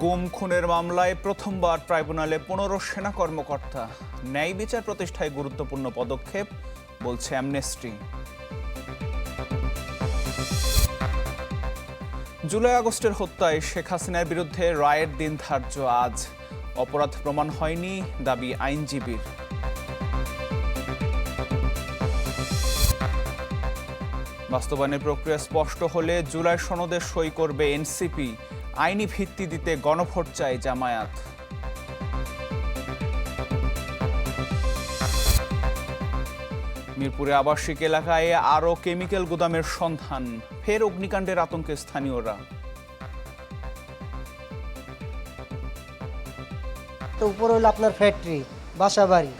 গুম, খুনের মামলায় প্রথমবার ট্রাইব্যুনালে পনেরো সেনা কর্মকর্তা ন্যায় বিচার প্রতিষ্ঠায় গুরুত্বপূর্ণ পদক্ষেপ, বলছে অ্যামনেস্টি। জুলাই আগস্টের হত্যায় শেখ হাসিনার বিরুদ্ধে রায়ের দিন ধার্য আজ। অপরাধ প্রমাণ হয়নি দাবি আইনজীবীর। বাস্তবায়নের প্রক্রিয়া স্পষ্ট হলে জুলাই সনদে সই করবে এনসিপি। আইনি ভিত্তি দিতে গণভোট চায় জামায়াত। মিরপুরে আবাসিক এলাকায় আরও কেমিক্যাল গুদামের সন্ধান ফের অগ্নিকাণ্ডের আতঙ্কে স্থানীয়রা। তো উপরে হলো আপনার ফ্যাক্টরি বাসা বাড়ি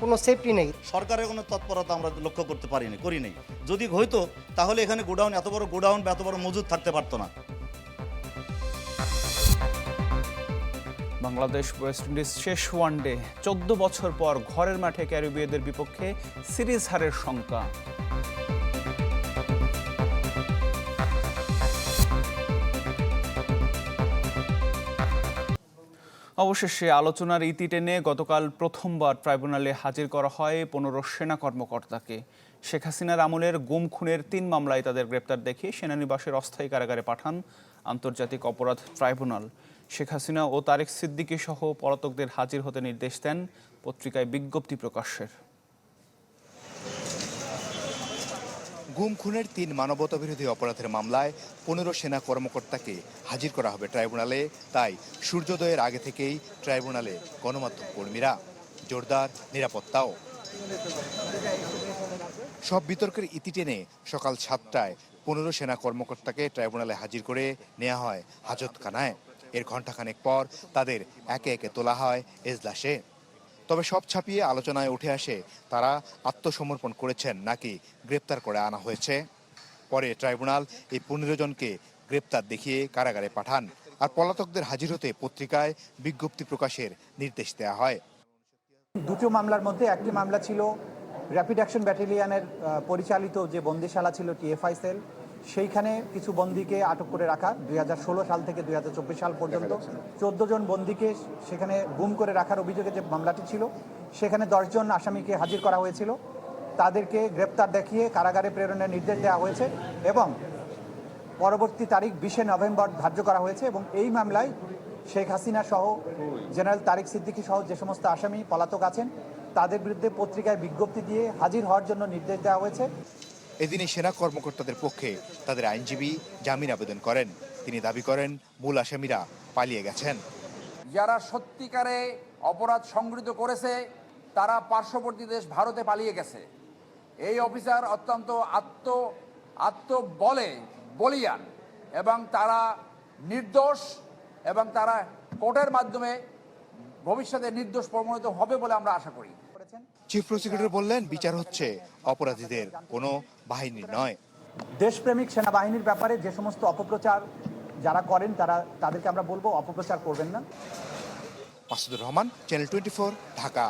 কোনো সেফটি নেই। সরকারের কোনো তৎপরতা আমরা লক্ষ্য করতে পারিনি করি নাই যদি হইতো তাহলে এখানে গোডাউন এত বড় গোডাউন বা এত বড় মজুদ থাকতে পারতো না। বাংলাদেশ, ওয়েস্ট ইন্ডিজ শেষ ওয়ানডে চোদ্দ বছর পর ঘরের মাঠে ক্যারিবীয়দের বিপক্ষে সিরিজ হারের শঙ্কা। অবশেষে আলোচনার ইতি টেনে গতকাল প্রথমবার ট্রাইব্যুনালে হাজির করা হয় পনেরো সেনা কর্মকর্তাকে। শেখ হাসিনার আমলের গুম খুনের তিন মামলায় তাদের গ্রেপ্তার দেখিয়ে সেনানিবাসের অস্থায়ী কারাগারে পাঠান আন্তর্জাতিক অপরাধ ট্রাইব্যুনাল। শেখ হাসিনা ও তারেক সিদ্দিকী সহ পলাতকদের হাজির হতে নির্দেশ দেন পত্রিকায় বিজ্ঞপ্তি প্রকাশের। গুম, খুনের তিন মানবতাবিরোধী অপরাধের মামলায় পনেরো সেনা কর্মকর্তাকে হাজির করা হবে ট্রাইব্যুনালে। তাই সূর্যোদয়ের আগে থেকেই ট্রাইব্যুনালে গণমাধ্যম কর্মীরা। জোরদার, নিরাপত্তাও। সব বিতর্কের ইতি টেনে সকাল সাতটায় পনেরো সেনা কর্মকর্তাকে ট্রাইব্যুনালে হাজির করে নেওয়া হয় হাজতখানায়। এর ঘণ্টাখানেক পর তাদের একে একে তোলা হয় এজলাসে। তবে সব ছাপিয়ে আলোচনায় উঠে আসে, তারা আত্মসমর্পণ করেছেন নাকি গ্রেপ্তার করে আনা হয়েছে। পরে ট্রাইব্যুনাল এই পনেরো জনকে গ্রেপ্তার দেখিয়ে কারাগারে পাঠান আর পলাতকদের হাজির হতে পত্রিকায় বিজ্ঞপ্তি প্রকাশের নির্দেশ দেওয়া হয়। দুটো মামলার মধ্যে একটি মামলা ছিল র্যাপিড অ্যাকশন ব্যাটালিয়ানের পরিচালিত যে বন্দিশালা ছিল টিএফআই সেল সেইখানে কিছু বন্দিকে আটক করে রাখা দুই হাজার ষোলো সাল থেকে দুই হাজার চব্বিশ সাল পর্যন্ত। চোদ্দ জন বন্দিকে সেখানে গুম করে রাখার অভিযোগে যে মামলাটি ছিল সেখানে দশজন আসামিকে হাজির করা হয়েছিল। তাদেরকে গ্রেপ্তার দেখিয়ে কারাগারে প্রেরণের নির্দেশ দেওয়া হয়েছে এবং পরবর্তী তারিখ বিশে নভেম্বর ধার্য করা হয়েছে এবং এই মামলায় শেখ হাসিনা সহ জেনারেল তারিক সিদ্দিকী সহ যে সমস্ত আসামি পলাতক আছেন তাদের বিরুদ্ধে পত্রিকায় বিজ্ঞপ্তি দিয়ে হাজির হওয়ার জন্য নির্দেশ দেওয়া হয়েছে। এদিনে সেনা কর্মকর্তাদের পক্ষে তাদের আইনজীবী জামিন আবেদন করেন। তিনি দাবি করেন, মূল আসামিরা পালিয়ে গেছেন। যারা সত্যিকারে অপরাধ সংগৃহীত করেছে, তারা পার্শ্ববর্তী দেশ ভারতে পালিয়ে গেছে। এই অফিসার অত্যন্ত আত্ম, আত্মবলে বলিয়ান এবং তারা নির্দোষ এবং তারা কোর্টের মাধ্যমে ভবিষ্যতে নির্দোষ প্রমাণিত হবে বলে আমরা আশা করি। চিফ প্রসিকিউটর বললেন বিচার হচ্ছে অপরাধীদের কোনো বাহিনী নয়। দেশপ্রেমিক সেনাবাহিনীর ব্যাপারে যে সমস্ত অপপ্রচার যারা করেন তারা তাদেরকে আমরা বলব অপপ্রচার করবেন না। Masudur Rahman channel twenty Dhaka.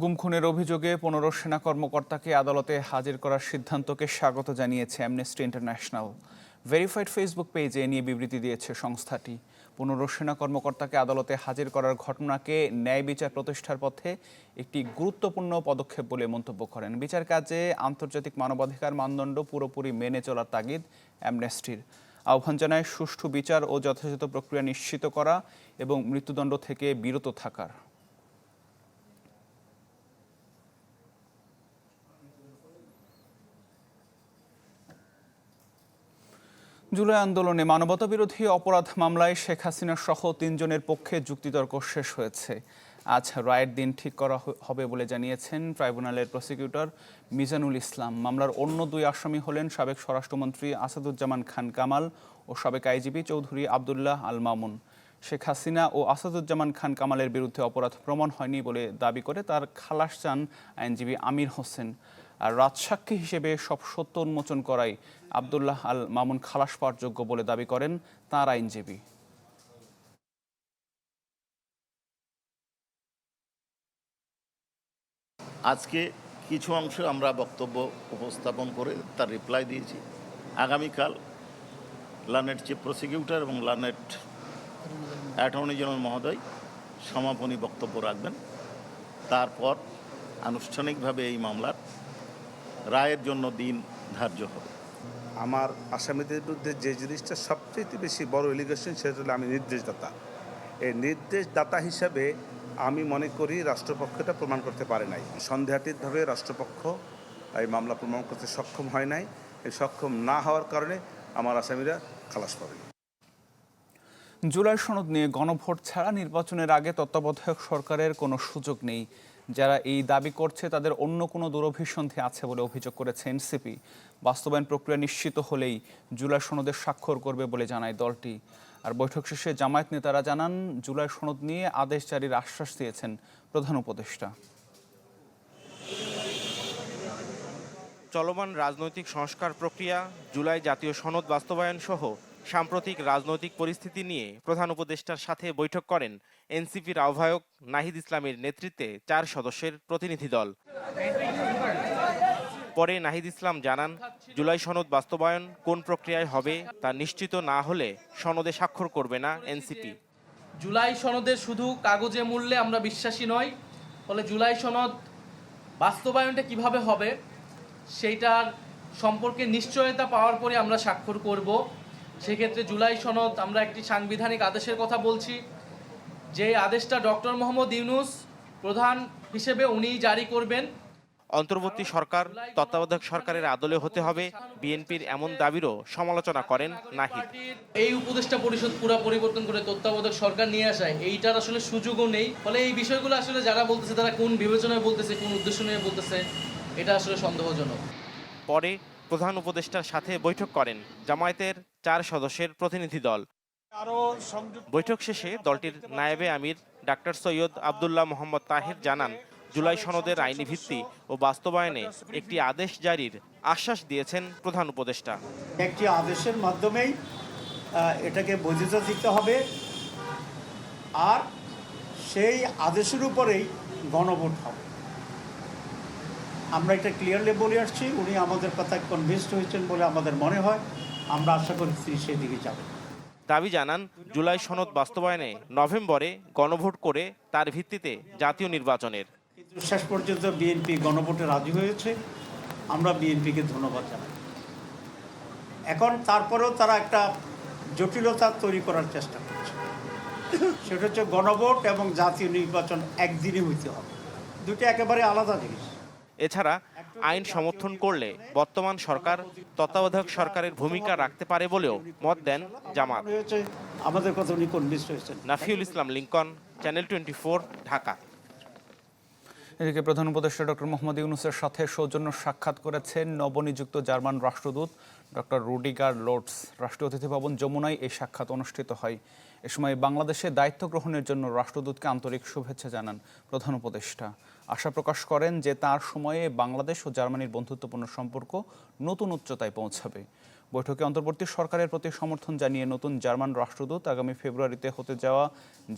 গুম খুনের অভিযোগে পনেরো সেনা কর্মকর্তাকে আদালতে হাজির করার সিদ্ধান্তকে স্বাগত জানিয়েছে অ্যামনেস্টি ইন্টারন্যাশনাল ভেরিফাইড ফেসবুক পেজে নিয়ে বিবৃতি দিয়েছে সংস্থাটি। পনেরো সেনা কর্মকর্তাকে আদালতে হাজির করার ঘটনাকে ন্যায় বিচার প্রতিষ্ঠার পথে একটি গুরুত্বপূর্ণ পদক্ষেপ বলে মন্তব্য করেন। বিচার কাজে আন্তর্জাতিক মানবাধিকার মানদণ্ড পুরোপুরি মেনে চলার তাগিদ অ্যামনেস্টির। আহ্বান জানায় সুষ্ঠু বিচার ও যথাযথ প্রক্রিয়া নিশ্চিত করা এবং মৃত্যুদণ্ড থেকে বিরত থাকার। জুলাই আন্দোলনে মানবতাবিরোধী অপরাধ মামলায় শেখ হাসিনা সহ তিনজনের পক্ষে যুক্তিতর্ক শেষ হয়েছে। আজ রায়ের দিন ঠিক করা হবে বলে জানিয়েছেন ট্রাইব্যুনালের প্রসিকিউটর মিজানুল ইসলাম। মামলার অন্য দুই আসামি হলেন সাবেক স্বরাষ্ট্রমন্ত্রী আসাদুজ্জামান খান কামাল ও সাবেক আইজিপি চৌধুরী আবদুল্লাহ আল মামুন। শেখ হাসিনা ও আসাদুজ্জামান খান কামালের বিরুদ্ধে অপরাধ প্রমাণ হয়নি বলে দাবি করে তার খালাস চান আইনজীবী আমির হোসেন। আর রাজসাক্ষী হিসেবে সব সত্য উন্মোচন করাই আবদুল্লাহ আল মামুন খালাস পাওয়ার যোগ্য বলে দাবি করেন তার আইনজীবী। আজকে কিছু অংশ আমরা বক্তব্য উপস্থাপন করে তার রিপ্লাই দিয়েছি। আগামীকাল লানেট চিফ প্রসিকিউটর এবং লানেট অ্যাটর্নি জেনারেল মহোদয় সমাপনী বক্তব্য রাখবেন। তারপর আনুষ্ঠানিকভাবে এই মামলার রায়ের জন্য দিন ধার্য হবে। আমার আসামিদের বিরুদ্ধে যে জিনিসটা সবচেয়ে বেশি বড় এলিগেশন সেটা হলো আমি নির্দেশদাতা। এই নির্দেশদাতা হিসাবে আমি মনে করি রাষ্ট্রপক্ষটা প্রমাণ করতে পারে নাই। সন্দেহাতীতভাবে রাষ্ট্রপক্ষ এই মামলা প্রমাণ করতে সক্ষম হয় নাই। এই সক্ষম না হওয়ার কারণে আমার আসামিরা খালাস পাবে জুলাই সনদ নিয়ে গণভোট ছাড়া নির্বাচনের আগে তত্ত্বাবধায়ক সরকারের কোনো সুযোগ নেই। যারা এই দাবি করছে তাদের অন্য কোনো দুরভিসন্ধি আছে বলে অভিযোগ করেছে এনসিপি। বাস্তবায়ন প্রক্রিয়া নিশ্চিত হলেই জুলাই সনদে স্বাক্ষর করবে বলে জানায় দলটি। আর বৈঠক শেষে জামায়াত নেতারা জানান, জুলাই সনদ নিয়ে আদেশ জারির আশ্বাস দিয়েছেন প্রধান উপদেষ্টা। চলমান রাজনৈতিক সংস্কার প্রক্রিয়া, জুলাই জাতীয় সনদ বাস্তবায়ন সহ সাম্প্রতিক রাজনৈতিক পরিস্থিতি নিয়ে প্রধান উপদেষ্টার সাথে বৈঠক করেন এনসিপির আহ্বায়ক নাহিদ ইসলামের নেতৃত্বে চার সদস্যের প্রতিনিধি দল। পরে নাহিদ ইসলাম জানান, জুলাই সনদ বাস্তবায়ন কোন প্রক্রিয়ায় হবে তা নিশ্চিত না হলে সনদে স্বাক্ষর করবে না এনসিপি। জুলাই সনদের শুধু কাগজে মূল্যে আমরা বিশ্বাসী নই, ফলে জুলাই সনদ বাস্তবায়নটা কীভাবে হবে সেইটার সম্পর্কে নিশ্চয়তা পাওয়ার পরে আমরা স্বাক্ষর করব। সেক্ষেত্রে জুলাই সনদ আমরা একটি সাংবিধানিক আদেশের কথা বলছি যে আদেশটা ডক্টর মোহাম্মদ ইউনুস প্রধান হিসেবে উনিই জারি করবেন। অন্তর্বর্তী সরকার তত্ত্বাবধায়ক সরকারের আদলে হতে হবে। বিএনপির এমন দাবিরও সমালোচনা করেন নাহিদ। এই উপদেষ্টা পরিষদ পুরো পরিবর্তন করে তত্ত্বাবধায়ক সরকার নিয়ে আসায় এইটার আসলে সুযোগও নেই। ফলে এই বিষয়গুলো আসলে যারা বলতেছে তারা কোন বিবেচনায় বলতেছে কোন উদ্দেশ্য নিয়ে বলতেছে এটা আসলে সন্দেহজনক। পরে প্রধান উপদেষ্টার সাথে বৈঠক করেন জামায়াতের চার সদস্যের প্রতিনিধি দল। বৈঠক শেষে দলটির নায়েবে আমির ডাক্তার সৈয়দ আবদুল্লাহ মোহাম্মদ তাহির জানান জুলাই সনদের আইনি ভিত্তি ও বাস্তবায়নে একটি আদেশ জারির আশ্বাস দিয়েছেন প্রধান উপদেষ্টা। একটি আদেশের মাধ্যমেই আহ, এটাকে বৈধতা দিতে হবে। আর সেই আদেশের উপরেই গণভোট হবে। আমরা এটা ক্লিয়ারলি বলে আসছি উনি আমাদের কথায় কনভিন্সড হয়েছেন বলে আমাদের মনে হয়। আমরা আশা করি তিনি সেদিকে যাবেন দাবি জানান জুলাই সনদ বাস্তবায়নে নভেম্বরে গণভোট করে তার ভিত্তিতে জাতীয় নির্বাচনের। শেষ পর্যন্ত বিএনপি গণভোটে রাজি হয়েছে। আমরা বিএনপিকে ধন্যবাদ জানাই। এখন তারপরেও তারা একটা জটিলতা তৈরি করার চেষ্টা করছে। সেটা হচ্ছে গণভোট এবং জাতীয় নির্বাচন একদিনই হইতে হবে। দুটো একেবারে আলাদা জিনিস। এছাড়া আইন সমর্থন করলে বর্তমান সরকার তত্ত্বাবধায়ক সরকারের ভূমিকা রাখতে পারে বলেও মত দেন জামাত। আমাদের কথা উনি কনভিন্স হয়েছেন? Nafiul Islam Lincoln channel twenty Dhaka. এদিকে প্রধান উপদেষ্টা ডক্টর মোহাম্মদ ইউনুসের সাথে সৌজন্য সাক্ষাৎ করেছেন নবনিযুক্ত জার্মান রাষ্ট্রদূত ডক্টর রুডিগার লোটস রাষ্ট্রীয় অতিথি ভবন যমুনায় এই সাক্ষাৎ অনুষ্ঠিত হয়। এ সময় বাংলাদেশে দায়িত্ব গ্রহণের জন্য রাষ্ট্রদূতকে আন্তরিক শুভেচ্ছা জানান প্রধান উপদেষ্টা। আশা প্রকাশ করেন যে তার সময়ে বাংলাদেশ ও জার্মানির বন্ধুত্বপূর্ণ সম্পর্ক নতুন উচ্চতায় পৌঁছাবে। বৈঠকে অন্তর্বর্তী সরকারের প্রতি সমর্থন জানিয়ে নতুন জার্মান রাষ্ট্রদূত আগামী ফেব্রুয়ারিতে হতে যাওয়া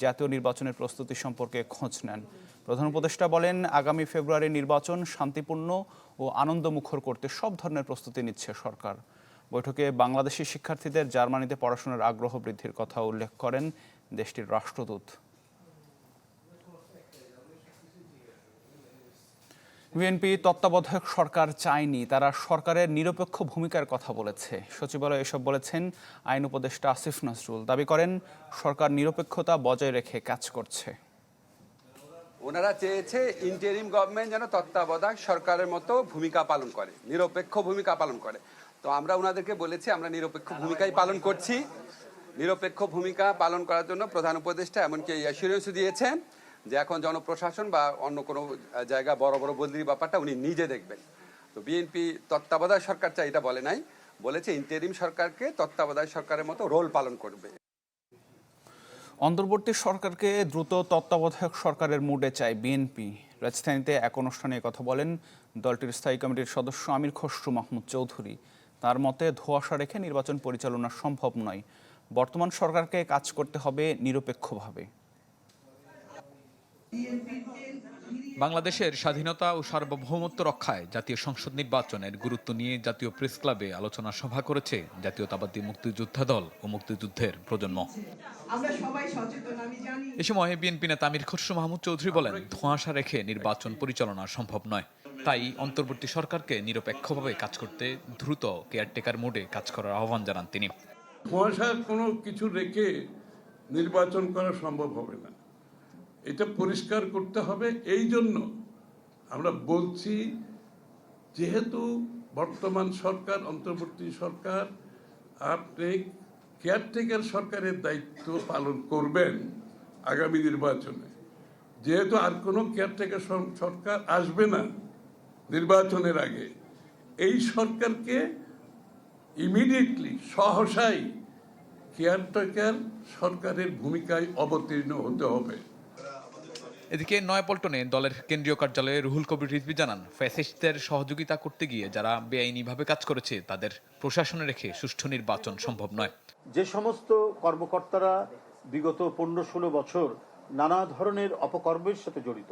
জাতীয় নির্বাচনের প্রস্তুতি সম্পর্কে খোঁজ নেন। প্রধান উপদেষ্টা বলেন, আগামী ফেব্রুয়ারি নির্বাচন শান্তিপূর্ণ ও আনন্দমুখর করতে সব ধরনের প্রস্তুতি নিচ্ছে সরকার। বৈঠকে বাংলাদেশি শিক্ষার্থীদের জার্মানিতে পড়াশোনার আগ্রহ বৃদ্ধির কথা উল্লেখ করেন দেশটির রাষ্ট্রদূত। বিএনপি তত্ত্বাবধায়ক সরকার চায়নি, তারা সরকারের নিরপেক্ষ ভূমিকার কথা বলেছে। সচিবালয় এসব বলেছেন আইন উপদেষ্টা আসিফ নজরুল। দাবি করেন, সরকার নিরপেক্ষতা বজায় রেখে কাজ করছে। ওনারা চেয়েছে ইন্টারিম গভর্নমেন্ট যেন তত্ত্বাবধায়ক সরকারের মতো ভূমিকা পালন করে, নিরপেক্ষ ভূমিকা পালন করে। তো আমরা ওনাদেরকে বলেছি, আমরা নিরপেক্ষ ভূমিকাই পালন করছি। নিরপেক্ষ ভূমিকা পালন করার জন্য প্রধান উপদেষ্টা এমনকি অ্যাসুরেন্স দিয়েছেন। যে এখন জনপ্রশাসন বা অন্য কোনো জায়গা বড় বড় বদলির ব্যাপারটা উনি নিজে দেখবেন। তো বিএনপি তত্ত্বাবধায়ক সরকার চাই, এটা বলে নাই। বলেছে ইন্টারিম সরকারকে তত্ত্বাবধায়ক সরকারের মতো রোল পালন করবে। অন্তর্বর্তী সরকারকে দ্রুত তত্ত্বাবধায়ক সরকারের মুডে চায় বিএনপি রাজধানীতে এক অনুষ্ঠানে কথা বলেন দলটির স্থায়ী কমিটির সদস্য আমির খসরু মাহমুদ চৌধুরী। তার মতে, ধোঁয়াশা রেখে নির্বাচন পরিচালনা সম্ভব নয়। বর্তমান সরকারকে কাজ করতে হবে নিরপেক্ষভাবে। বাংলাদেশের স্বাধীনতা ও সার্বভৌমত্ব রক্ষায় জাতীয় সংসদ নির্বাচনের গুরুত্ব নিয়ে জাতীয় প্রেস ক্লাবে আলোচনা সভা করেছে জাতীয়তাবাদী মুক্তিযোদ্ধা দল ও মুক্তিযুদ্ধের প্রজন্ম। এ সময় বিএনপি নেতা আমির খসরু মাহমুদ চৌধুরী বলেন ধোঁয়াশা রেখে নির্বাচন পরিচালনা সম্ভব নয়। তাই অন্তর্বর্তী সরকারকে নিরপেক্ষভাবে কাজ করতে দ্রুত কেয়ারটেকার মোডে কাজ করার আহ্বান জানান তিনি। কুয়াশা কোনো কিছু রেখে নির্বাচন করা সম্ভব হবে না। এটা পরিষ্কার করতে হবে এই জন্য। আমরা বলছি, যেহেতু বর্তমান সরকার, অন্তর্বর্তী সরকার, আপনি কেয়ারটেকার সরকারের দায়িত্ব পালন করবেন আগামী নির্বাচনে। যেহেতু আর কোনো কেয়ারটেকার সরকার আসবে না নির্বাচনের আগে। এই সরকারকে ইমিডিয়েটলি সহসাই কেয়ারটেকার সরকারের ভূমিকায় অবতীর্ণ হতে হবে। এদিকে নয়াপল্টনে দলের কেন্দ্রীয় কার্যালয়ে রুহুল কবির রিজভি জানান, ফ্যাসিস্টদের সহযোগিতা করতে গিয়ে যারা বেআইনিভাবে কাজ করেছে, তাদের প্রশাসনে রেখে সুষ্ঠু নির্বাচন সম্ভব নয়। যে সমস্ত কর্মকর্তারা বিগত পনেরো ষোলো বছর নানা ধরনের অপকর্মের সাথে জড়িত,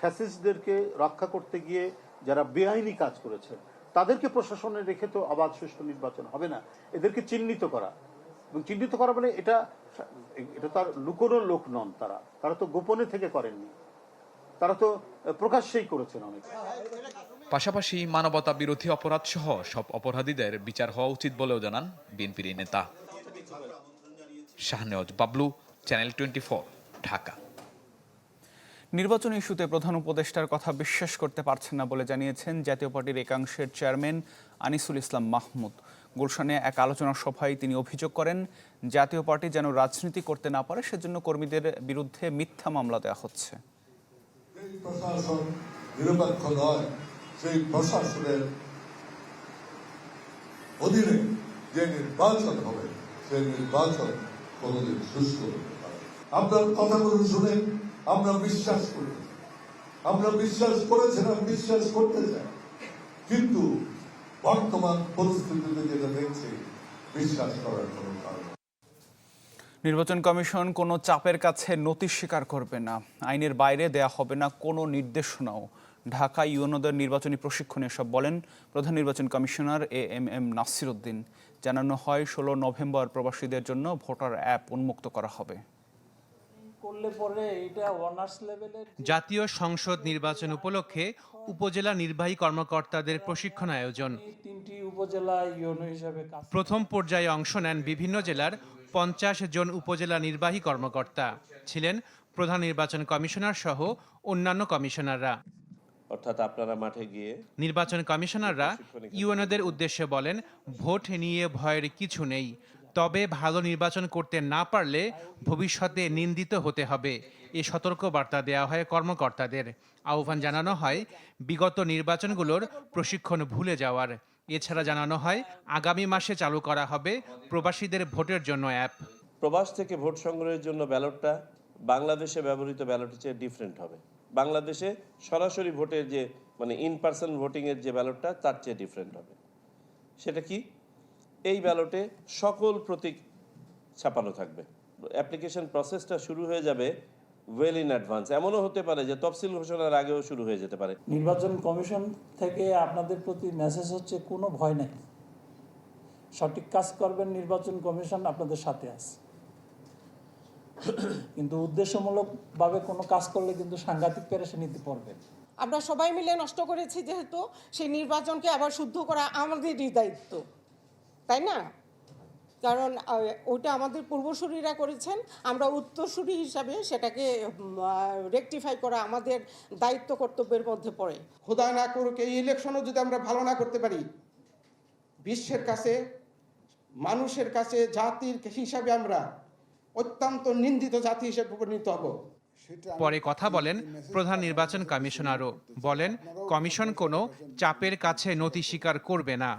ফ্যাসিস্টদেরকে রক্ষা করতে গিয়ে যারা বেআইনি কাজ করেছে, তাদেরকে প্রশাসনে রেখে তো অবাধ সুষ্ঠু নির্বাচন হবে না। এদেরকে চিহ্নিত করা এবং চিহ্নিত করা মানে এটা এটা তার লুকোনো লোক নন তারা। তারা তো গোপনে থেকে করেননি। তারা তো প্রকাশ্যেই করেছেন অনেক। পাশাপাশি মানবতা বিরোধী অপরাধ সহ সব অপরাধীদের বিচার হওয়া উচিত বলেও জানান বিএনপির নেতা। Shahnewaz Bablu channel twenty Dhaka. নির্বাচন ইস্যুতে প্রধান উপদেষ্টার কথা বিশ্বাস করতে পারছেন না বলে জানিয়েছেন জাতীয় পার্টির একাংশের চেয়ারম্যান আনিসুল ইসলাম মাহমুদ। গুলশানে এক আলোচনা সভায় তিনি অভিযোগ করেন, জাতীয় পার্টি যেন রাজনীতি করতে না পারে, সেজন্য কর্মীদের বিরুদ্ধে মিথ্যা মামলা দেওয়া হচ্ছে। অধীনে যে নির্বাচন হবে, সেই নির্বাচন কোনোদিন সুস্থ। আপনার কথাগুলো শুনে আমরা বিশ্বাস করি। আমরা বিশ্বাস করেছিলাম, বিশ্বাস করতে চাই। কিন্তু নির্বাচন কমিশন কোনো চাপের কাছে নথি স্বীকার করবে না। আইনের বাইরে দেয়া হবে না কোনো নির্দেশনাও। ঢাকা ইউনোদের নির্বাচনী প্রশিক্ষণে সব বলেন প্রধান নির্বাচন commissioner A M M Nasir Uddin জানানো হয়, ষোলো নভেম্বর প্রবাসীদের জন্য ভোটার অ্যাপ উন্মুক্ত করা হবে। করলে পরে এটা অনার্স লেভেলের জাতীয় সংসদ নির্বাচন উপলক্ষে উপজেলা নির্বাহী কর্মকর্তাদের প্রশিক্ষণ আয়োজন। তিনটি উপজেলা ইউনো হিসাবে প্রথম পর্যায়ে অংশ নেন বিভিন্ন জেলার পঞ্চাশ জন উপজেলা নির্বাহী কর্মকর্তা। ছিলেন প্রধান নির্বাচন কমিশনার সহ অন্যান্য কমিশনাররা। অর্থাৎ আপনারা মাঠে গিয়ে নির্বাচন কমিশনাররা ইউএনওদের উদ্দেশ্যে বলেন ভোট নিয়ে ভয়ের কিছু নেই। তবে ভালো নির্বাচন করতে না পারলে ভবিষ্যতে নিন্দিত হতে হবে। এ সতর্ক বার্তা দেওয়া হয় কর্মকর্তাদের। আহ্বান জানানো হয় বিগত নির্বাচনগুলোর প্রশিক্ষণ ভুলে যাওয়ার। এছাড়া জানানো হয় আগামী মাসে চালু করা হবে প্রবাসীদের ভোটের জন্য অ্যাপ। প্রবাস থেকে ভোট সংগ্রহের জন্য ব্যালটটা বাংলাদেশে ব্যবহৃত ব্যালটের চেয়ে ডিফারেন্ট হবে। বাংলাদেশে সরাসরি ভোটের যে মানে ইন পার্সন ভোটিংয়ের যে ব্যালটটা, তার চেয়ে ডিফারেন্ট হবে। সেটা কি? এই ব্যালটে সকল প্রতীক ছাপানো থাকবে। অ্যাপ্লিকেশন প্রসেসটা শুরু হয়ে যাবে ওয়েল ইন অ্যাডভান্স এমনও হতে পারে যে তফসিল ঘোষণার আগেও শুরু হয়ে যেতে পারে। নির্বাচন কমিশন থেকে আপনাদের প্রতি মেসেজ হচ্ছে কোনো ভয় নেই। সঠিক কাজ করবেন নির্বাচন কমিশন আপনাদের সাথে আছে। কিন্তু উদ্দেশ্যমূলকভাবে কোনো কাজ করলে কিন্তু সাংঘাতিক পেরেশানিতে পড়বেন। আমরা সবাই মিলে নষ্ট করেছি যেহেতু সেই নির্বাচনকে আবার শুদ্ধ করা আমাদেরই দায়িত্ব। তাই না? কারণ ওইটা আমাদের পূর্বসূরীরা করেছেন আমরা উত্তরসূরি হিসাবে সেটাকে রেকটিফাই করা আমাদের দায়িত্ব কর্তব্যের মধ্যে পড়ে। খোদা না করুক এই ইলেকশনও যদি আমরা ভালো না করতে পারি বিশ্বের কাছে মানুষের কাছে জাতির হিসাবে আমরা অত্যন্ত নিন্দিত জাতি হিসেবে পরিণত হব। পরে কথা বলেন প্রধান নির্বাচন কমিশনারও। বলেন কমিশন কোনো চাপের কাছে নথি স্বীকার করবে না।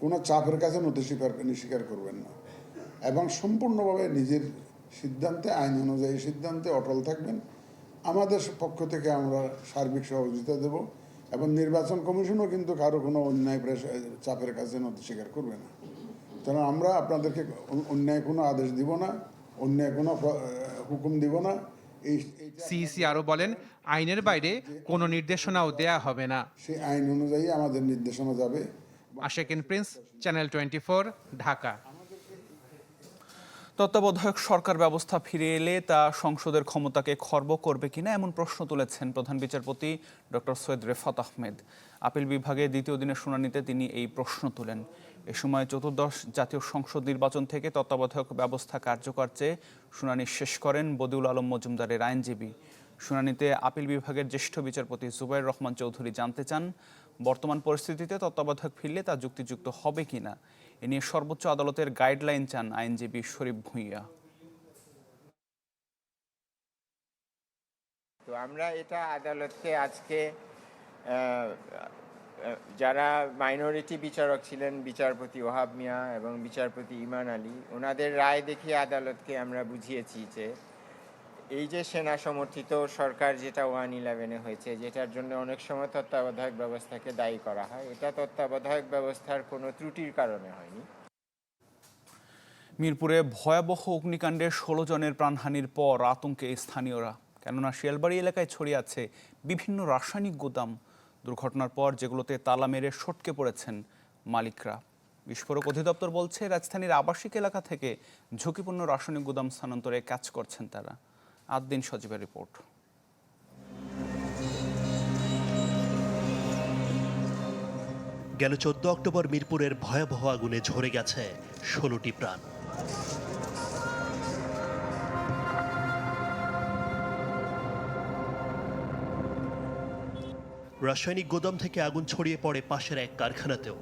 কোনো চাপের কাছে নথি স্বীকার স্বীকার করবেন না। এবং সম্পূর্ণভাবে নিজের সিদ্ধান্তে আইন অনুযায়ী সিদ্ধান্তে অটল থাকবেন। আমাদের পক্ষ থেকে আমরা সার্বিক সহযোগিতা দেব এবং নির্বাচন কমিশনও কিন্তু কারও কোনো অন্যায় চাপের কাছে নথি স্বীকার করবে না। কারণ আমরা আপনাদেরকে অন্যায় কোনো আদেশ দিব না অন্যায় কোনো হুকুম দিব না। এই সিইসি আরও বলেন আইনের বাইরে কোনো নির্দেশনাও দেয়া হবে না। সেই আইন অনুযায়ী আমাদের নির্দেশনা যাবে। Ashekin prince channel twenty Dhaka. তত্ত্বাবধায়ক সরকার ব্যবস্থা ফিরে এলে তা সংসদের ক্ষমতাকে খর্ব করবে কিনা এমন প্রশ্ন তুলেছেন প্রধান বিচারপতি ডক্টর সৈয়দ রেফাত আহমেদ। আপিল বিভাগে দ্বিতীয় দিনের শুনানিতে তিনি এই প্রশ্ন তুলেন। এ সময় চতুর্দশ জাতীয় সংসদ নির্বাচন থেকে তত্ত্বাবধায়ক ব্যবস্থা কার্যকর চেয়ে শুনানি শেষ করেন বদিউল আলম মজুমদারের আইনজীবী। শুনানিতে আপিল বিভাগের জ্যেষ্ঠ বিচারপতি জুবাইর রহমান চৌধুরী জানতে চান বর্তমান পরিস্থিতিতে তত্ত্বাবধায়ক ফিরলে তা যুক্তিযুক্ত হবে কিনা? এ নিয়ে সর্বোচ্চ আদালতের গাইডলাইন চান আইনজীবী শরীফ ভূঁইয়া। তো আমরা এটা আদালতকে আজকে যারা মাইনরিটি বিচারক ছিলেন, বিচারপতি ওহাব মিয়া এবং বিচারপতি ইমান আলী, ওনাদের রায় দেখিয়ে আদালতকে আমরা বুঝিয়েছি যে এই যে সেনা সমর্থিত সরকার যেটা ওয়ান ইলেভেনে হয়েছে, যেটার জন্য অনেক সময় তত্ত্বাবধায়ক ব্যবস্থাকে দায়ী করা হয়, এটা তত্ত্বাবধায়ক ব্যবস্থার কোনো ত্রুটির কারণে হয়নি। মিরপুরে ভয়াবহ অগ্নিকাণ্ডে ষোলো জনের প্রাণহানির পর আতঙ্কে স্থানীয়রা, কেননা শিয়ালবাড়ি এলাকায় ছড়িয়ে আছে বিভিন্ন রাসায়নিক গুদাম। দুর্ঘটনার পর যেগুলোতে তালা মেরে সটকে পড়েছেন মালিকরা। বিস্ফোরক অধিদপ্তর বলছে, রাজধানীর আবাসিক এলাকা থেকে ঝুঁকিপূর্ণ রাসায়নিক গুদাম স্থানান্তরে কাজ করছেন তারা। আট দিন সজীবের রিপোর্ট। গেল চোদ্দ অক্টোবর মিরপুরের ভয়াবহ আগুনে ঝরে গেছে ষোলোটি প্রাণ। রাসায়নিক গোদাম থেকে আগুন ছড়িয়ে পড়ে পাশের এক কারখানাতেও।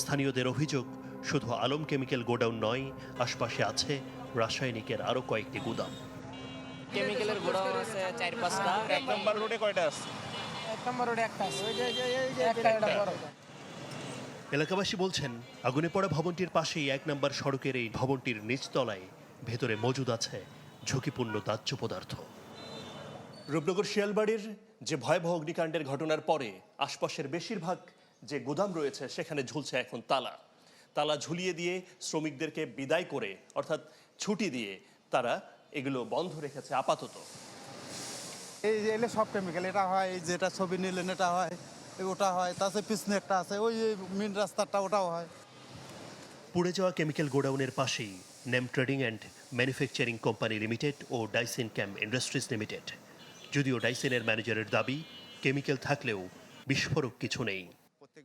স্থানীয়দের অভিযোগ শুধু আলম কেমিক্যাল গোডাউন নয় আশপাশে আছে রাসায়নিকের আরও কয়েকটি গুদাম। কেমিক্যালের গোডাউন আছে চার পাঁচটা। এক নম্বর রোডে কয়টা আছে? এক নম্বর রোডে একটা আছে। ওই যে এই যে একটা এটা এলাকাবাসী বলছেন আগুনে পড়া ভবনটির পাশেই এক নম্বর সড়কের এই ভবনটির নিচতলায় ভেতরে মজুদ আছে ঝুঁকিপূর্ণ দাহ্য পদার্থ। রূপনগর শিয়ালবাড়ির যে ভয়াবহ অগ্নিকাণ্ডের ঘটনার পরে আশপাশের বেশিরভাগ যে গুদাম রয়েছে সেখানে ঝুলছে এখন তালা। তালা ঝুলিয়ে দিয়ে শ্রমিকদেরকে বিদায় করে অর্থাৎ ছুটি দিয়ে তারা এগুলো বন্ধ রেখেছে আপাতত। এই যে এলে সব কেমিক্যাল এটা হয় এই যেটা ছবি নিলেন এটা হয় ওটা হয় তাছাড়া পিছনে একটা আছে ওই মেন রাস্তাটা ওটাও হয়। পুড়ে যাওয়া কেমিক্যাল গোডাউনের পাশেই name trading and manufacturing company limited O Daisen chem industries limited. যদিও ডাইসেনের ম্যানেজারের দাবি কেমিক্যাল থাকলেও বিস্ফোরক কিছু নেই।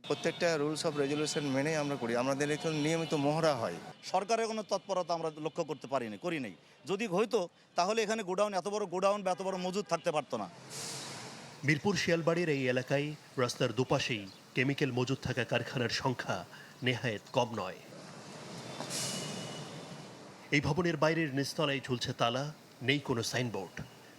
প্রত্যেকটা রুলস অফ রেজলিউশন মেনে আমরা করি। আমাদের এখানে নিয়মিত মহড়া হয়। সরকারের কোনো তৎপরতা আমরা লক্ষ্য করতে পারিনি, করি নাই। যদি হইতো, তাহলে এখানে গোডাউন, এত বড় গোডাউন বা এত বড় মজুদ থাকতে পারতো না। মিরপুর শিয়ালবাড়ির এই এলাকায় রাস্তার দুপাশেই কেমিক্যাল মজুদ থাকা কারখানার সংখ্যা নেহায়েত কম নয়। এই ভবনের বাইরের নিচতলায় ঝুলছে তালা, নেই কোনো সাইনবোর্ড।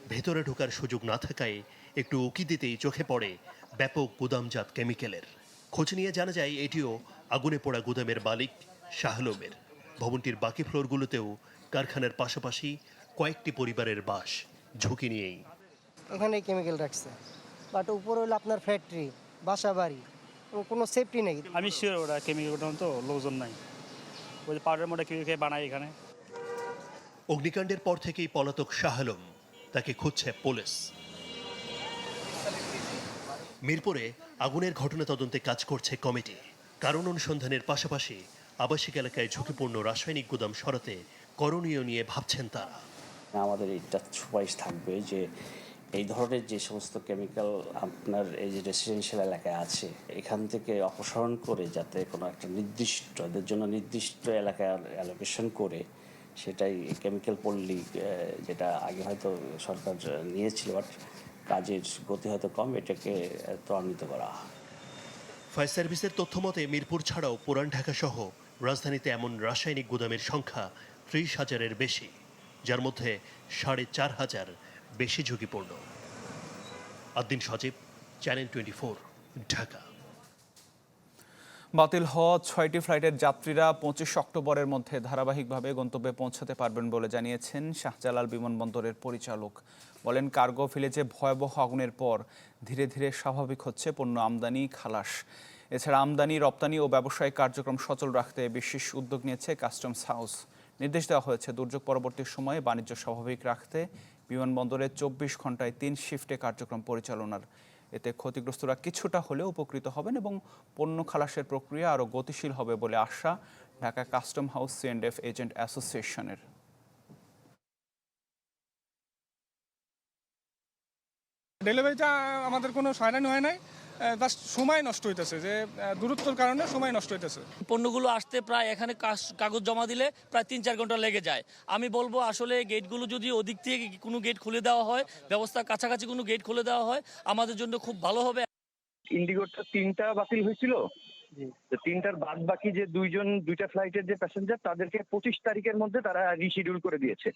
ভেতরে ঢোকার সুযোগ না থাকায় একটু উকি দিতেই চোখে পড়ে ব্যাপক গুদামজাত কেমিক্যালের। খোঁজ নিয়ে জানা যায় এটিও আগুনে পোড়া গুদামের মালিক শাহলমের। ভবনটির বাকি ফ্লোরগুলোতেও কারখানার পাশাপাশি কয়েকটি পরিবারের বাস ঝুঁকি নিয়েই। এখানে কেমিক্যাল রাখছে। বাট উপরে হলো আপনার ফ্যাক্টরি বাসা বাড়ি কোনো সেফটি নেই। আমি শিওর ওটা কেমিক্যাল গোডাউন তো লোকজন নাই। ওই যে পাউডার মোটা কেমিক্যাল বানায় এখানে। অগ্নিকাণ্ডের পর থেকেই পলাতক শাহ আলম তাকে খুঁজছে পুলিশ। মিরপুরে আগুনের ঘটনা তদন্তে কাজ করছে কমিটি। কারণ অনুসন্ধানের পাশাপাশি আবাসিক এলাকায় ঝুঁকিপূর্ণ রাসায়নিক গুদাম সরাতে করণীয় নিয়ে ভাবছেন তারা। আমাদের এটা সুপারিশ থাকবে যে এই ধরনের যে সমস্ত কেমিক্যাল আপনার এই যে রেসিডেন্সিয়াল এলাকায় আছে, এখান থেকে অপসারণ করে যাতে কোনো একটা নির্দিষ্ট, এদের জন্য নির্দিষ্ট এলাকায় অ্যালোকেশন করে সেটাই কেমিক্যাল পল্লী যেটা আগে হয়তো সরকার নিয়েছিল বাট কাজের গতি হয়তো কম, এটাকে ত্বরান্বিত করা ফায়ার সার্ভিসের তথ্য মতে মিরপুর ছাড়াও পুরান ঢাকা সহ রাজধানীতে এমন রাসায়নিক গুদামের সংখ্যা ত্রিশ হাজারের বেশি, যার মধ্যে সাড়ে চার হাজার বেশি ঝুঁকিপূর্ণ। Addin Sajib, channel twenty Dhaka. বাতিল হওয়া ছয়টি ফ্লাইটের যাত্রীরা পঁচিশ অক্টোবরের মধ্যে ধারাবাহিকভাবে গন্তব্যে পৌঁছাতে পারবেন বলে জানিয়েছেন শাহজালাল বিমানবন্দরের পরিচালক। বলেন, কার্গো ভিলেজে ভয়াবহ আগুনের পর ধীরে ধীরে স্বাভাবিক হচ্ছে পণ্য আমদানি খালাস। এছাড়া আমদানি, রপ্তানি ও ব্যবসায়িক কার্যক্রম সচল রাখতে বিশেষ উদ্যোগ নিয়েছে কাস্টমস হাউস। নির্দেশ দেওয়া হয়েছে, দুর্যোগ পরবর্তী সময়ে বাণিজ্য স্বাভাবিক রাখতে বিমানবন্দরে চব্বিশ ঘন্টায় তিন শিফটে কার্যক্রম পরিচালনার এতে ক্ষতিগ্রস্তরা কিছুটা হলেও উপকৃত হবেন এবং পণ্য খালাসের প্রক্রিয়া আরও গতিশীল হবে বলে আশা Dhaka custom house CNDF agent অ্যাসোসিয়েশনের। ডেলিভারিটা আমাদের কোনো হয়রানি হয় নাই। জাস্ট সময় নষ্ট হইতেছে যে দূরত্বর কারণে সময় নষ্ট হইতেছে। পণ্যগুলো আসতে প্রায় এখানে কাগজ জমা দিলে প্রায় তিন চার ঘণ্টা লেগে যায়। আমি বলব আসলে গেটগুলো যদি ওদিক থেকে কোনো গেট খুলে দেওয়া হয় ব্যবস্থা কাছাকাছি কোনো গেট খুলে দেওয়া হয় আমাদের জন্য খুব ভালো হবে। ইন্ডিগোটা তিনটা বাতিল হয়েছিল? তিনটার বাদ বাকি যে দুইজন দুইটা ফ্লাইটের যে প্যাসেঞ্জার তাদেরকে পঁচিশ তারিখের মধ্যে তারা রিশিডিউল করে দিয়েছে।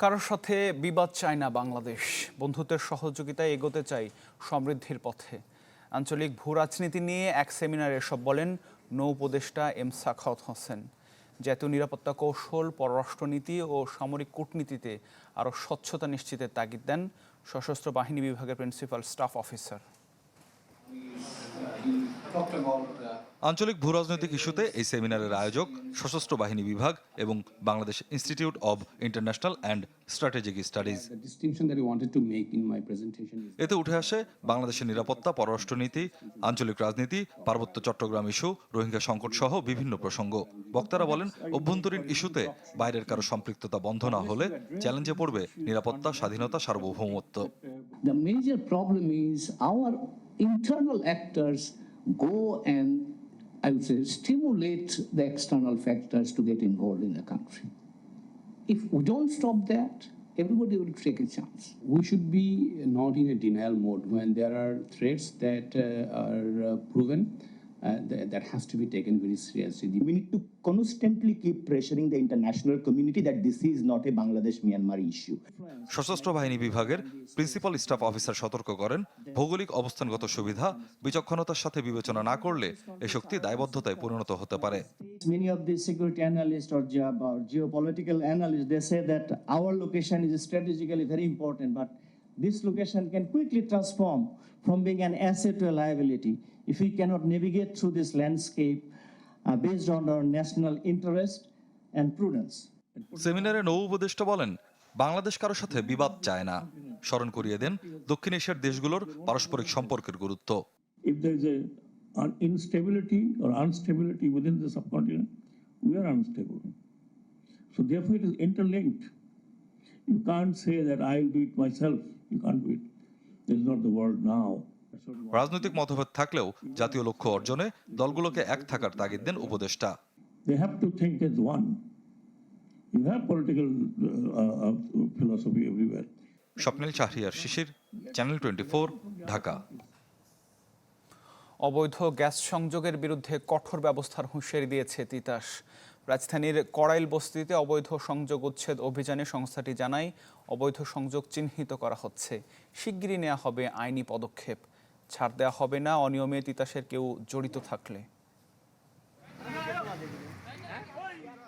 কারোর সাথে বিবাদ চায় না বাংলাদেশ। বন্ধুত্বের সহযোগিতায় এগোতে চাই সমৃদ্ধির পথে। আঞ্চলিক ভূ রাজনীতি নিয়ে এক সেমিনারে এসব বলেন নৌ উপদেষ্টা এম সাখাওয়াত হোসেন। জাতীয় নিরাপত্তা কৌশল, পররাষ্ট্রনীতি ও সামরিক কূটনীতিতে আরও স্বচ্ছতা নিশ্চিতের তাগিদ দেন সশস্ত্র বাহিনী বিভাগের প্রিন্সিপাল স্টাফ অফিসার। আঞ্চলিক ভূরাজনৈতিক ইস্যুতে এই সেমিনারের আয়োজক সশস্ত্র বাহিনী বিভাগ এবং Bangladesh institute of international and strategic studies. এতে উঠে আসে বাংলাদেশের নিরাপত্তা পররাষ্ট্রনীতি আঞ্চলিক রাজনীতি পার্বত্য চট্টগ্রাম ইস্যু রোহিঙ্গা সংকট সহ বিভিন্ন প্রসঙ্গ। বক্তারা বলেন অভ্যন্তরীণ ইস্যুতে বাইরের কারও সম্পৃক্ততা বন্ধ না হলে চ্যালেঞ্জে পড়বে নিরাপত্তা স্বাধীনতা সার্বভৌমত্ব। The major problem is our internal actors go and, I would say, stimulate the external factors to get involved in the country. If we don't stop that, everybody will take a chance. we should be not in a denial mode when there are threats that uh, are uh, proven uh, that, that has to be taken very seriously. We need to constantly keep pressuring the international community that this is not a Bangladesh Myanmar issue. সশস্ত্র বাহিনী বিভাগের principal staff officer সতর্ক করেন ভৌগোলিক অবস্থানগত সুবিধা বিচক্ষণতার সাথে বিবেচনা না করলে এ শক্তি দায়বদ্ধতায় পরিণত হতে পারে Many of the security analysts or, or geopolitical analysts, they say that our location is strategically very important, but this location can quickly transform from being an asset to a liability if we cannot navigate through this landscape uh, based on our national interest and prudence. সেমিনারে নৌ উপদেষ্টা বলেন বাংলাদেশ কারোর সাথে বিবাদ চায় না স্মরণ করিয়ে দেন দক্ষিণ এশিয়ার দেশগুলোর পারস্পরিক সম্পর্কের গুরুত্ব If there is a an instability or unstability within the subcontinent, we are unstable. So therefore, it is interlinked. You can't say that I do it myself. You can't do it. This is not the world now. রাজনৈতিক মতভেদ থাকলেও জাতীয় লক্ষ্য অর্জনে দলগুলোকে এক থাকার তাগিদ দেন উপদেষ্টা। They have to think as one. You have political uh, uh, philosophy everywhere. Swapnil Shahriar Shishir channel twenty Dhaka. অবৈধ গ্যাস সংযোগের বিরুদ্ধে কঠোর ব্যবস্থার হুঁশিয়ারি দিয়েছে তিতাস। রাজধানীর কড়াইল বস্তিতে অবৈধ সংযোগ উচ্ছেদ অভিযানে সংস্থাটি জানায় অবৈধ সংযোগ চিহ্নিত করা হচ্ছে। শিগগিরই নেওয়া হবে আইনি পদক্ষেপ। ছাড় দেওয়া হবে না, অনিয়মে তিতাসের কেউ জড়িত থাকলে।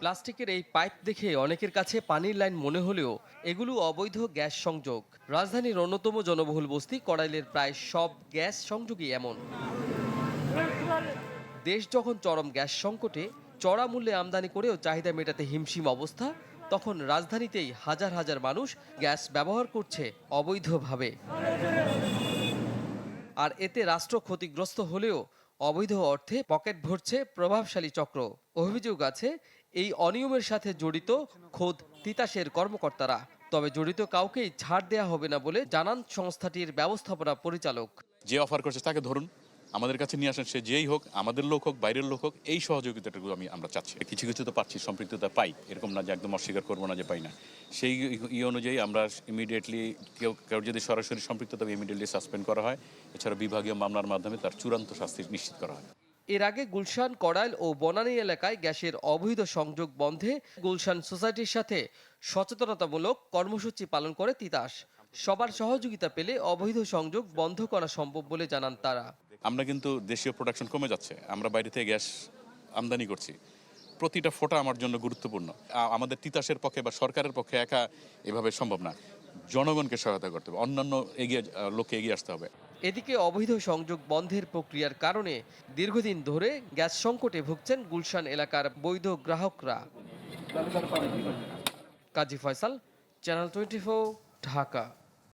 প্লাস্টিকের এই পাইপ দেখে অনেকের কাছে পানির লাইন মনে হলেও এগুলো অবৈধ গ্যাস সংযোগ। রাজধানীর অন্যতম জনবহুল বস্তি কড়াইলের প্রায় সব গ্যাস সংযোগই এমন। দেশ যখন চরম গ্যাস সংকটে, চড়া মূল্যে আমদানি করেও চাহিদা মেটাতে হিমশিম অবস্থা, তখন রাজধানীতেই হাজার হাজার মানুষ গ্যাস ব্যবহার করছে অবৈধভাবে। আর এতে রাষ্ট্র ক্ষতিগ্রস্ত হলেও অবৈধ অর্থে পকেট ভরছে প্রভাবশালী চক্র। অভিযোগ আছে, এই অনিয়মের সাথে জড়িত খোদ তিতাসের কর্মকর্তারা। তবে জড়িত কাউকেই ছাড় দেয়া হবে না বলে জানান সংস্থাটির ব্যবস্থাপনা পরিচালক। যে অফার করছে তাকে ধরুন। আমাদের কাছে নিয়ে আসেন সে যেই হোক আমাদের লোক হোক বাইরের লোক হোক এই সহযোগিতাটুকু আমি আমরা চাচ্ছি। কিছু কিছু তো পাচ্ছি সম্পৃক্ততা পাই। এরকম না যে একদম অস্বীকার করব না যে পাই না। সেই ই অনুযায়ী আমরা ইমিডিয়েটলি কেউ কেউ যদি সরাসরি সম্পৃক্ততা ইমিডিয়েটলি সাসপেন্ড করা হয়। এছাড়া বিভাগীয় মামলার মাধ্যমে তার চূড়ান্ত শাস্তি নিশ্চিত করা হয়। এর আগে গুলশান কড়াইল ও বনানী এলাকায় গ্যাসের অবৈধ সংযোগ বন্ধে গুলশান সোসাইটির সাথে সচেতনতামূলক কর্মসূচি পালন করে তিতাস। সবার সহযোগিতা পেলে অবৈধ সংযোগ বন্ধ করা সম্ভব বলে জানান তারা। আমরা কিন্তু দেশীয় প্রোডাকশন কমে যাচ্ছে। আমরা বাইরে থেকে গ্যাস আমদানি করছি। প্রতিটা ফোঁটা আমার জন্য গুরুত্বপূর্ণ। আমাদের তিতাসের পক্ষে বা সরকারের পক্ষে একা এভাবে সম্ভব না। জনগণকে সহায়তা করতে হবে। অন্যান্য এগিয়ে লোককে এগিয়ে আসতে হবে। এদিকে অবৈধ সংযোগ বন্ধের প্রক্রিয়ার কারণে দীর্ঘদিন ধরে গ্যাস সংকটে ভুগছেন গুলশান এলাকার বৈধ গ্রাহকরা। Kazi Faisal channel twenty Dhaka.